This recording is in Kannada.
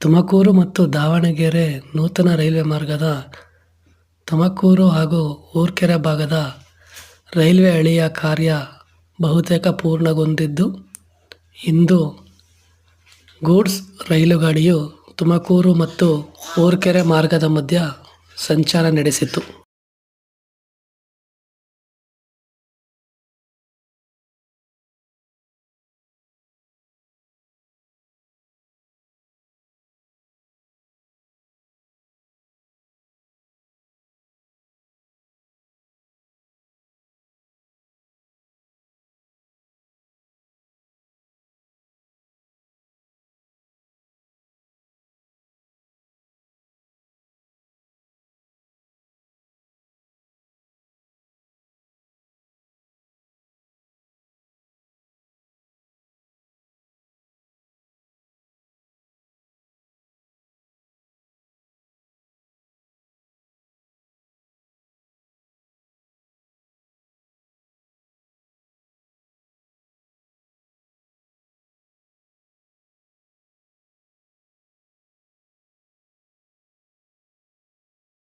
ತುಮಕೂರು ಮತ್ತು ದಾವಣಗೆರೆ ನೂತನ ರೈಲ್ವೆ ಮಾರ್ಗದ ತುಮಕೂರು ಹಾಗೂ ಊರ್ಕೆರೆ ಭಾಗದ ರೈಲ್ವೆ ಹಳಿಯ ಕಾರ್ಯ ಬಹುತೇಕ ಪೂರ್ಣಗೊಂಡಿದ್ದು, ಇಂದು ಗೂಡ್ಸ್ ರೈಲುಗಾಡಿಯು ತುಮಕೂರು ಮತ್ತು ಊರ್ಕೆರೆ ಮಾರ್ಗದ ಮಧ್ಯ ಸಂಚಾರ ನಡೆಸಿತು